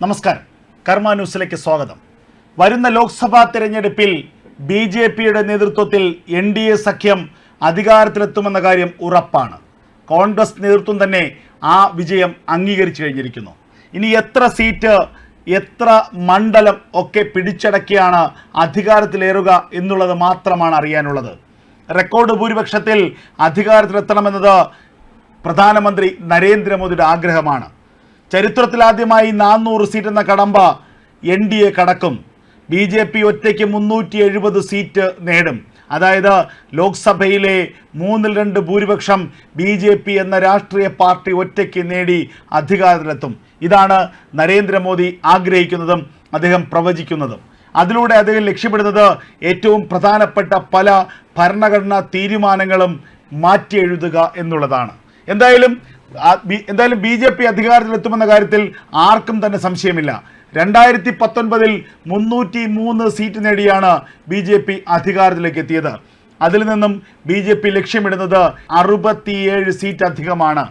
നമസ്കാരം. കർമ്മ ന്യൂസിലേക്ക് സ്വാഗതം. വരുന്ന ലോക്സഭാ തിരഞ്ഞെടുപ്പിൽ ബി ജെ പിയുടെ നേതൃത്വത്തിൽ എൻ ഡി എ സഖ്യം അധികാരത്തിലെത്തുമെന്ന കാര്യം ഉറപ്പാണ്. കോൺഗ്രസ് നേതൃത്വം തന്നെ ആ വിജയം അംഗീകരിച്ചു കഴിഞ്ഞിരിക്കുന്നു. ഇനി എത്ര സീറ്റ് എത്ര മണ്ഡലം ഒക്കെ പിടിച്ചടക്കിയാണ് അധികാരത്തിലേറുക എന്നുള്ളത് മാത്രമാണ് അറിയാനുള്ളത്. റെക്കോർഡ് ഭൂരിപക്ഷത്തിൽ അധികാരത്തിലെത്തണമെന്നത് പ്രധാനമന്ത്രി നരേന്ദ്രമോദിയുടെ ആഗ്രഹമാണ്. ചരിത്രത്തിലാദ്യമായി നാനൂറ് സീറ്റ് എന്ന കടമ്പ എൻ ഡി എ കടക്കും. ബി ജെ പി ഒറ്റയ്ക്ക് മുന്നൂറ്റി എഴുപത് സീറ്റ് നേടും. അതായത് ലോക്സഭയിലെ മൂന്നിൽ രണ്ട് ഭൂരിപക്ഷം ബി ജെ പി എന്ന രാഷ്ട്രീയ പാർട്ടി ഒറ്റയ്ക്ക് നേടി അധികാരത്തിലെത്തും. ഇതാണ് നരേന്ദ്രമോദി ആഗ്രഹിക്കുന്നതും അദ്ദേഹം പ്രവചിക്കുന്നതും. അതിലൂടെ അദ്ദേഹം ലക്ഷ്യപ്പെടുന്നത് ഏറ്റവും പ്രധാനപ്പെട്ട പല ഭരണഘടനാ തീരുമാനങ്ങളും മാറ്റി എഴുതുക എന്നുള്ളതാണ്. എന്തായാലും എന്തായാലും ബി ജെ പി അധികാരത്തിലെത്തുമെന്ന കാര്യത്തിൽ ആർക്കും തന്നെ സംശയമില്ല. രണ്ടായിരത്തി പത്തൊൻപതിൽ മുന്നൂറ്റി മൂന്ന് സീറ്റ് നേടിയാണ് ബി ജെ പി അധികാരത്തിലേക്ക് എത്തിയത് അതിൽ നിന്നും ബി ജെ പി ലക്ഷ്യമിടുന്നത് അറുപത്തിയേഴ് സീറ്റ് അധികമാണ്.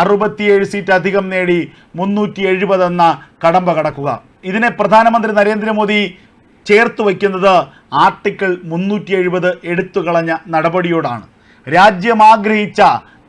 അറുപത്തിയേഴ് സീറ്റ് അധികം നേടി മുന്നൂറ്റി എഴുപത് എന്ന കടമ്പ കടക്കുക. ഇതിനെ പ്രധാനമന്ത്രി നരേന്ദ്രമോദി ചേർത്ത് വയ്ക്കുന്നത് ആർട്ടിക്കിൾ മുന്നൂറ്റി എഴുപത് എടുത്തുകളഞ്ഞ നടപടിയോടാണ്. രാജ്യം ആഗ്രഹിച്ച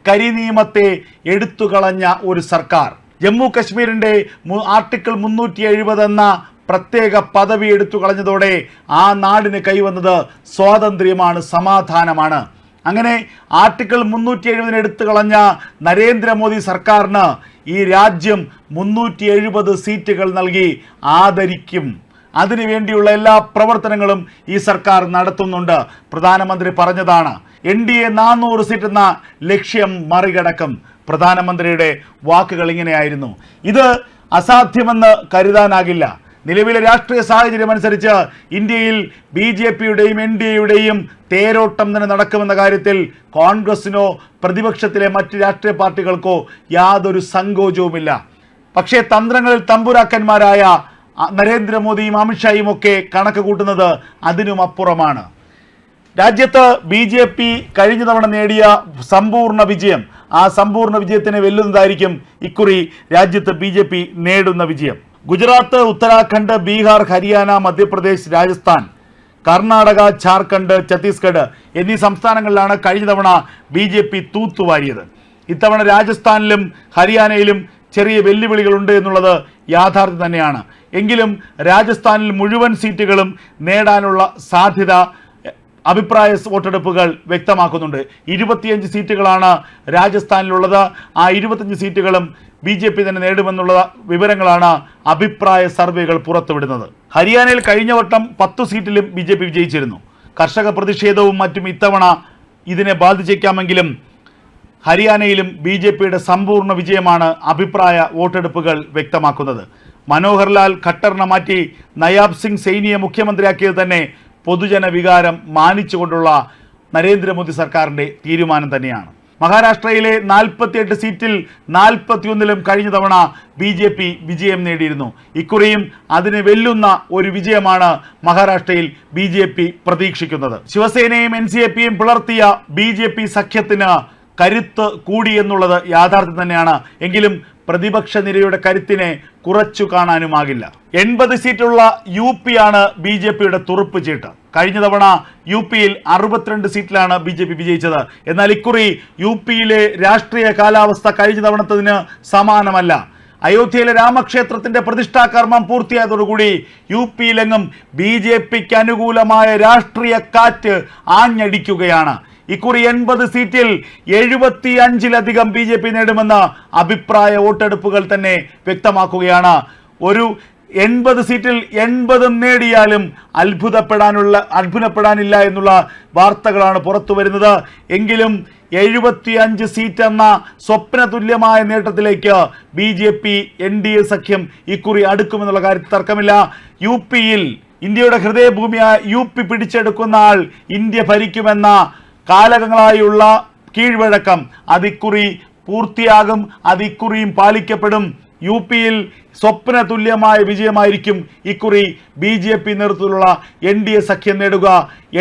കരിനിയമത്തെ എടുത്തുകളഞ്ഞ ഒരു സർക്കാർ. ജമ്മു കശ്മീരിന്റെ മു- ആർട്ടിക്കിൾ മുന്നൂറ്റി എഴുപത് എന്ന പ്രത്യേക പദവി എടുത്തു കളഞ്ഞതോടെ ആ നാടിന് കൈവന്നത് സ്വാതന്ത്ര്യമാണ് സമാധാനമാണ്. അങ്ങനെ ആർട്ടിക്കിൾ മുന്നൂറ്റി എഴുപതിന് എടുത്തു കളഞ്ഞ നരേന്ദ്രമോദി സർക്കാരിന് ഈ രാജ്യം മുന്നൂറ്റി എഴുപത് സീറ്റുകൾ നൽകി ആദരിക്കും. അതിനുവേണ്ടിയുള്ള എല്ലാ പ്രവർത്തനങ്ങളും ഈ സർക്കാർ നടത്തുന്നുണ്ട്. പ്രധാനമന്ത്രി പറഞ്ഞതാണ് എൻ ഡി എ നാനൂറ് സീറ്റ് എന്ന ലക്ഷ്യം മറികടക്കും. പ്രധാനമന്ത്രിയുടെ വാക്കുകൾ ഇങ്ങനെയായിരുന്നു ഇത് അസാധ്യമെന്ന് കരുതാനാകില്ല. നിലവിലെ രാഷ്ട്രീയ സാഹചര്യം അനുസരിച്ച് ഇന്ത്യയിൽ ബി ജെ പിയുടെയും എൻ ഡി എയുടെയും തേരോട്ടം തന്നെ നടക്കുമെന്ന കാര്യത്തിൽ കോൺഗ്രസിനോ പ്രതിപക്ഷത്തിലെ മറ്റ് രാഷ്ട്രീയ പാർട്ടികൾക്കോ യാതൊരു സങ്കോചവുമില്ല. പക്ഷേ തന്ത്രങ്ങളിൽ തമ്പുരാക്കന്മാരായ നരേന്ദ്രമോദിയും അമിത്ഷായും ഒക്കെ കണക്ക് കൂട്ടുന്നത് അതിനും അപ്പുറമാണ്. രാജ്യത്ത് ബി ജെ പി കഴിഞ്ഞ തവണ നേടിയ സമ്പൂർണ വിജയം ആ സമ്പൂർണ വിജയത്തിനെ വെല്ലുന്നതായിരിക്കും ഇക്കുറി രാജ്യത്ത് ബി ജെ പി നേടുന്ന വിജയം. ഗുജറാത്ത് ഉത്തരാഖണ്ഡ് ബീഹാർ ഹരിയാന മധ്യപ്രദേശ് രാജസ്ഥാൻ കർണാടക ഝാർഖണ്ഡ് ഛത്തീസ്ഗഡ് എന്നീ സംസ്ഥാനങ്ങളിലാണ് കഴിഞ്ഞ തവണ ബി ജെ പി തൂത്തുവാരിയത്. ഇത്തവണ രാജസ്ഥാനിലും ഹരിയാനയിലും ചെറിയ വെല്ലുവിളികളുണ്ട് എന്നുള്ളത് യാഥാർത്ഥ്യം തന്നെയാണ്. എങ്കിലും രാജസ്ഥാനിൽ മുഴുവൻ സീറ്റുകളും നേടാനുള്ള സാധ്യത അഭിപ്രായ വോട്ടെടുപ്പുകൾ വ്യക്തമാക്കുന്നുണ്ട്. ഇരുപത്തിയഞ്ച് സീറ്റുകളാണ് രാജസ്ഥാനിലുള്ളത്. ആ ഇരുപത്തഞ്ച് സീറ്റുകളും ബി ജെ പി തന്നെ നേടുമെന്നുള്ള വിവരങ്ങളാണ് അഭിപ്രായ സർവേകൾ പുറത്തുവിടുന്നത്. ഹരിയാനയിൽ കഴിഞ്ഞ വട്ടം പത്തു സീറ്റിലും ബി ജെ പി വിജയിച്ചിരുന്നു. കർഷക പ്രതിഷേധവും മറ്റും ഇത്തവണ ഇതിനെ ബാധിച്ചേക്കാമെങ്കിലും ഹരിയാനയിലും ബി ജെ പിയുടെ സമ്പൂർണ വിജയമാണ് അഭിപ്രായ വോട്ടെടുപ്പുകൾ വ്യക്തമാക്കുന്നത്. മനോഹർ ലാൽ ഖട്ടറിനെ മാറ്റി നയാബ് സിംഗ് സൈനിയെ മുഖ്യമന്ത്രിയാക്കിയത് തന്നെ പൊതുജന വികാരം മാനിച്ചുകൊണ്ടുള്ള നരേന്ദ്രമോദി സർക്കാരിന്റെ തീരുമാനം തന്നെയാണ്. മഹാരാഷ്ട്രയിലെ നാൽപ്പത്തിയെട്ട് സീറ്റിൽ നാൽപ്പത്തിയൊന്നിലും കഴിഞ്ഞ തവണ ബി ജെ പി വിജയം നേടിയിരുന്നു. ഇക്കുറിയും അതിന് വെല്ലുന്ന ഒരു വിജയമാണ് മഹാരാഷ്ട്രയിൽ ബി ജെ പി പ്രതീക്ഷിക്കുന്നത്. ശിവസേനയും എൻ സി എ പിയും പിളർത്തിയ ബി ജെ പി സഖ്യത്തിന് കരുത്ത് കൂടി എന്നുള്ളത് യാഥാർത്ഥ്യം തന്നെയാണ്. എങ്കിലും പ്രതിപക്ഷ നിരയുടെ കരുത്തിനെ കുറച്ചു കാണാനുമാകില്ല. എൺപത് സീറ്റുള്ള യു പി ആണ് ബി ജെ പിയുടെ തുറുപ്പ് ചീട്ട്. കഴിഞ്ഞ തവണ യു പിയിൽ അറുപത്തിരണ്ട് സീറ്റിലാണ് ബി ജെ പി വിജയിച്ചത്. എന്നാൽ ഇക്കുറി യു പിയിലെ രാഷ്ട്രീയ കാലാവസ്ഥ കഴിഞ്ഞ തവണത്തതിന് സമാനമല്ല. അയോധ്യയിലെ രാമക്ഷേത്രത്തിന്റെ പ്രതിഷ്ഠാകർമ്മം പൂർത്തിയായതോടുകൂടി യു പിയിലെങ്ങും ബി ജെ പിക്ക് അനുകൂലമായ രാഷ്ട്രീയ കാറ്റ് ആഞ്ഞടിക്കുകയാണ്. ഇക്കുറി എൺപത് സീറ്റിൽ എഴുപത്തി അഞ്ചിലധികം ബി ജെ പി നേടുമെന്ന് അഭിപ്രായ വോട്ടെടുപ്പുകൾ തന്നെ വ്യക്തമാക്കുകയാണ്. ഒരു എൺപത് സീറ്റിൽ എൺപതും നേടിയാലും അത്ഭുതപ്പെടാനുള്ള അത്ഭുതപ്പെടാനില്ല എന്നുള്ള വാർത്തകളാണ് പുറത്തു വരുന്നത്. എങ്കിലും എഴുപത്തി അഞ്ച് സീറ്റ് എന്ന സ്വപ്ന തുല്യമായ നേട്ടത്തിലേക്ക് B J P N D A സഖ്യം ഇക്കുറി അടുക്കുമെന്നുള്ള കാര്യത്തിൽ തർക്കമില്ല. യു പിയിൽ ഇന്ത്യയുടെ ഹൃദയഭൂമിയായ യു പി പിടിച്ചെടുക്കുന്ന ആൾ ഇന്ത്യ ഭരിക്കുമെന്ന കാലങ്ങളായുള്ള കീഴ്വഴക്കം അതിക്കുറി പൂർത്തിയാകും അതിക്കുറിയും പാലിക്കപ്പെടും. യു പിയിൽ സ്വപ്ന തുല്യമായ വിജയമായിരിക്കും ഇക്കുറി ബി ജെ പി നേതൃത്വത്തിലുള്ള എൻ ഡി എ സഖ്യം നേടുക.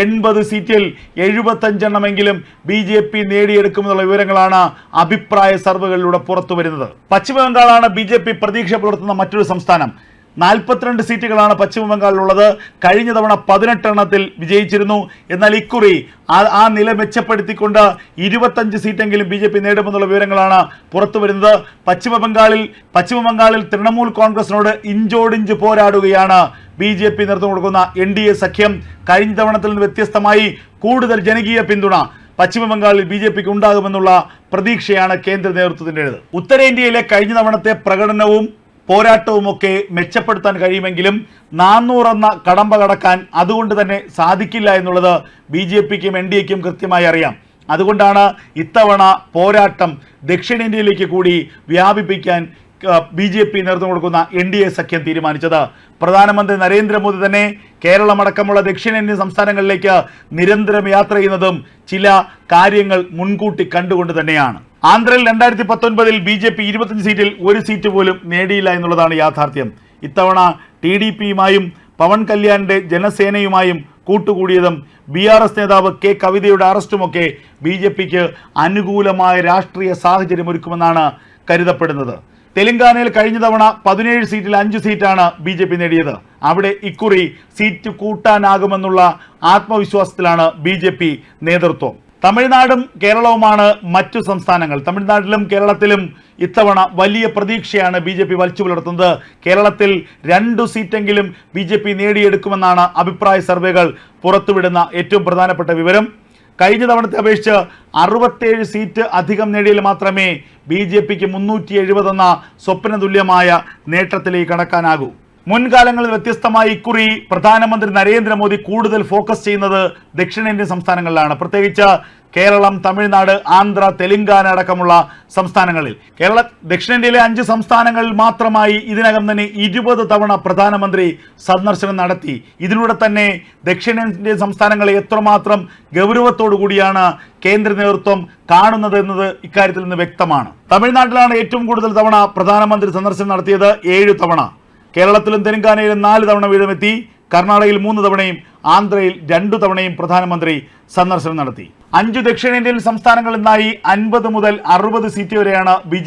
എൺപത് സീറ്റിൽ എഴുപത്തഞ്ചെണ്ണമെങ്കിലും ബി ജെ പി നേടിയെടുക്കുമെന്നുള്ള വിവരങ്ങളാണ് അഭിപ്രായ സർവേകളിലൂടെ പുറത്തു വരുന്നത് പശ്ചിമബംഗാളാണ് ബി ജെ പി പ്രതീക്ഷ പുലർത്തുന്ന മറ്റൊരു സംസ്ഥാനം. നാൽപ്പത്തിരണ്ട് സീറ്റുകളാണ് പശ്ചിമ ബംഗാളിലുള്ളത്. കഴിഞ്ഞ തവണ പതിനെട്ടെണ്ണത്തിൽ വിജയിച്ചിരുന്നു. എന്നാൽ ഇക്കുറി ആ ആ നില മെച്ചപ്പെടുത്തിക്കൊണ്ട് ഇരുപത്തഞ്ച് സീറ്റെങ്കിലും ബി ജെ പി നേടുമെന്നുള്ള വിവരങ്ങളാണ് പുറത്തു വരുന്നത്. പശ്ചിമ ബംഗാളിൽ പശ്ചിമ ബംഗാളിൽ തൃണമൂൽ കോൺഗ്രസിനോട് ഇഞ്ചോടിഞ്ച് പോരാടുകയാണ് ബി ജെ പി നേതൃത്വം കൊടുക്കുന്ന എൻ ഡി എ സഖ്യം. കഴിഞ്ഞ തവണത്തിൽ നിന്ന് വ്യത്യസ്തമായി കൂടുതൽ ജനകീയ പിന്തുണ പശ്ചിമ ബംഗാളിൽ ബി ജെ പിക്ക് ഉണ്ടാകുമെന്നുള്ള പ്രതീക്ഷയാണ് കേന്ദ്ര നേതൃത്വത്തിന്റെ ഉത്തരേന്ത്യയിലെ കഴിഞ്ഞ തവണത്തെ പ്രകടനവും പോരാട്ടവുമൊക്കെ മെച്ചപ്പെടുത്താൻ കഴിയുമെങ്കിലും നാന്നൂറെന്ന കടമ്പ കടക്കാൻ അതുകൊണ്ട് തന്നെ സാധിക്കില്ല എന്നുള്ളത് ബി ജെ പിക്കും എൻ ഡി എക്കും കൃത്യമായി അറിയാം. അതുകൊണ്ടാണ് ഇത്തവണ പോരാട്ടം ദക്ഷിണേന്ത്യയിലേക്ക് കൂടി വ്യാപിപ്പിക്കാൻ ബി ജെ പി നേതൃത്വം കൊടുക്കുന്ന എൻ ഡി എ സഖ്യം തീരുമാനിച്ചത്. പ്രധാനമന്ത്രി നരേന്ദ്രമോദി തന്നെ കേരളമടക്കമുള്ള ദക്ഷിണേന്ത്യൻ സംസ്ഥാനങ്ങളിലേക്ക് നിരന്തരം യാത്ര ചെയ്യുന്നതും ചില കാര്യങ്ങൾ മുൻകൂട്ടി കണ്ടുകൊണ്ട് തന്നെയാണ്. ആന്ധ്രയിൽ രണ്ടായിരത്തി പത്തൊൻപതിൽ ബി ജെ പി ഇരുപത്തഞ്ച് സീറ്റിൽ ഒരു സീറ്റ് പോലും നേടിയില്ല എന്നുള്ളതാണ് യാഥാർത്ഥ്യം. ഇത്തവണ ടി ഡി പിയുമായും പവൻ കല്യാണിന്റെ ജനസേനയുമായും കൂട്ടുകൂടിയതും ബി ആർ എസ് നേതാവ് കെ കവിതയുടെ അറസ്റ്റുമൊക്കെ ബി ജെ പിക്ക് അനുകൂലമായ രാഷ്ട്രീയ സാഹചര്യം ഒരുക്കുമെന്നാണ് കരുതപ്പെടുന്നത്. തെലങ്കാനയിൽ കഴിഞ്ഞ തവണ പതിനേഴ് സീറ്റിൽ അഞ്ച് സീറ്റാണ് ബി ജെ പി നേടിയത്. അവിടെ ഇക്കുറി സീറ്റ് കൂട്ടാനാകുമെന്നുള്ള ആത്മവിശ്വാസത്തിലാണ് ബി നേതൃത്വം. തമിഴ്നാടും കേരളവുമാണ് മറ്റു സംസ്ഥാനങ്ങൾ. തമിഴ്നാട്ടിലും കേരളത്തിലും ഇത്തവണ വലിയ പ്രതീക്ഷയാണ് ബി ജെ പി വലിച്ചു പുലർത്തുന്നത്. കേരളത്തിൽ രണ്ടു സീറ്റെങ്കിലും ബി ജെ പി നേടിയെടുക്കുമെന്നാണ് അഭിപ്രായ സർവേകൾ പുറത്തുവിടുന്ന ഏറ്റവും പ്രധാനപ്പെട്ട വിവരം. കഴിഞ്ഞ തവണത്തെ അപേക്ഷിച്ച് അറുപത്തേഴ് സീറ്റ് അധികം നേടിയാൽ മാത്രമേ ബി ജെ പിക്ക് മുന്നൂറ്റി എഴുപതെന്ന സ്വപ്ന തുല്യമായ നേട്ടത്തിലേക്ക് കടക്കാനാകൂ. മുൻകാലങ്ങളിൽ വ്യത്യസ്തമായി ഇക്കുറി പ്രധാനമന്ത്രി നരേന്ദ്രമോദി കൂടുതൽ ഫോക്കസ് ചെയ്യുന്നത് ദക്ഷിണേന്ത്യൻ സംസ്ഥാനങ്ങളിലാണ്. പ്രത്യേകിച്ച് കേരളം തമിഴ്നാട് ആന്ധ്ര തെലുങ്കാന അടക്കമുള്ള സംസ്ഥാനങ്ങളിൽ. കേരള ദക്ഷിണേന്ത്യയിലെ അഞ്ച് സംസ്ഥാനങ്ങളിൽ മാത്രമായി ഇതിനകം തന്നെ ഇരുപത് തവണ പ്രധാനമന്ത്രി സന്ദർശനം നടത്തി. ഇതിലൂടെ തന്നെ ദക്ഷിണേന്ത്യൻ സംസ്ഥാനങ്ങളെ എത്രമാത്രം ഗൗരവത്തോടു കൂടിയാണ് കേന്ദ്ര നേതൃത്വം കാണുന്നത് എന്നത് ഇക്കാര്യത്തിൽ നിന്ന് വ്യക്തമാണ്. തമിഴ്നാട്ടിലാണ് ഏറ്റവും കൂടുതൽ തവണ പ്രധാനമന്ത്രി സന്ദർശനം നടത്തിയത്. ഏഴ് തവണ. കേരളത്തിലും തെലങ്കാനയിലും നാല് തവണ വീതമെത്തി കർണാടകയിൽ മൂന്ന് തവണയും ആന്ധ്രയിൽ രണ്ടു തവണയും പ്രധാനമന്ത്രി സന്ദർശനം നടത്തി. അഞ്ചു ദക്ഷിണേന്ത്യൻ സംസ്ഥാനങ്ങളിൽ നിന്നായി അൻപത് മുതൽ അറുപത് സീറ്റ് വരെയാണ് ബി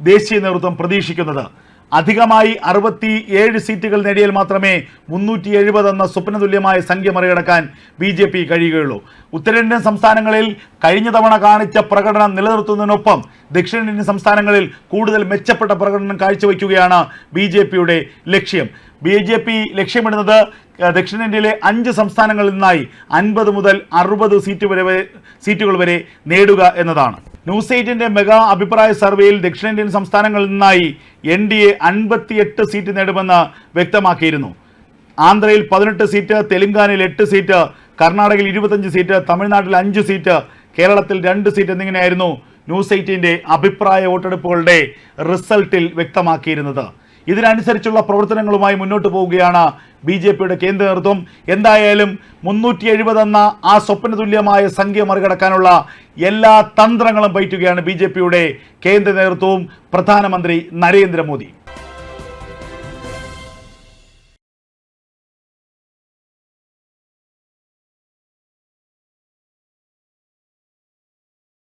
ദേശീയ നേതൃത്വം പ്രതീക്ഷിക്കുന്നത്. അധികമായി അറുപത്തി ഏഴ് സീറ്റുകൾ നേടിയാൽ മാത്രമേ മുന്നൂറ്റി എഴുപത് എന്ന സ്വപ്നതുല്യമായ സംഖ്യ മറികടക്കാൻ ബി ജെ പി കഴിയുകയുള്ളൂ. ഉത്തരേന്ത്യൻ സംസ്ഥാനങ്ങളിൽ കഴിഞ്ഞ തവണ കാണിച്ച പ്രകടനം നിലനിർത്തുന്നതിനൊപ്പം ദക്ഷിണേന്ത്യൻ സംസ്ഥാനങ്ങളിൽ കൂടുതൽ മെച്ചപ്പെട്ട പ്രകടനം കാഴ്ചവെക്കുകയാണ് ബി ജെ പിയുടെ ലക്ഷ്യം. ബി ജെ പി ലക്ഷ്യമിടുന്നത് ദക്ഷിണേന്ത്യയിലെ അഞ്ച് സംസ്ഥാനങ്ങളിൽ നിന്നായി അൻപത് മുതൽ അറുപത് സീറ്റ് വരെ വരെ- സീറ്റുകൾ വരെ നേടുക എന്നതാണ്. ന്യൂസ് എയ്റ്റിന്റെ മെഗാ അഭിപ്രായ സർവേയിൽ ദക്ഷിണേന്ത്യൻ സംസ്ഥാനങ്ങളിൽ നിന്നായി എൻ ഡി എ അൻപത്തിയെട്ട് സീറ്റ് നേടുമെന്ന് വ്യക്തമാക്കിയിരുന്നു. ആന്ധ്രയിൽ പതിനെട്ട് സീറ്റ് തെലങ്കാനയിൽ എട്ട് സീറ്റ് കർണാടകയിൽ ഇരുപത്തഞ്ച് സീറ്റ് തമിഴ്നാട്ടിൽ അഞ്ച് സീറ്റ് കേരളത്തിൽ രണ്ട് സീറ്റ് എന്നിങ്ങനെയായിരുന്നു ന്യൂസ് എയ്റ്റിന്റെ അഭിപ്രായ വോട്ടെടുപ്പുകളുടെ റിസൾട്ടിൽ വ്യക്തമാക്കിയിരുന്നത്. ഇതിനനുസരിച്ചുള്ള പ്രവർത്തനങ്ങളുമായി മുന്നോട്ട് പോവുകയാണ് ബി ജെ പിയുടെ കേന്ദ്ര നേതൃത്വം. എന്തായാലും മുന്നൂറ്റി എഴുപത് എന്ന ആ സ്വപ്നതുല്യമായ സംഖ്യ മറികടക്കാനുള്ള എല്ലാ തന്ത്രങ്ങളും പയറ്റുകയാണ് ബി ജെ പിയുടെ കേന്ദ്ര നേതൃത്വവും പ്രധാനമന്ത്രി നരേന്ദ്രമോദി.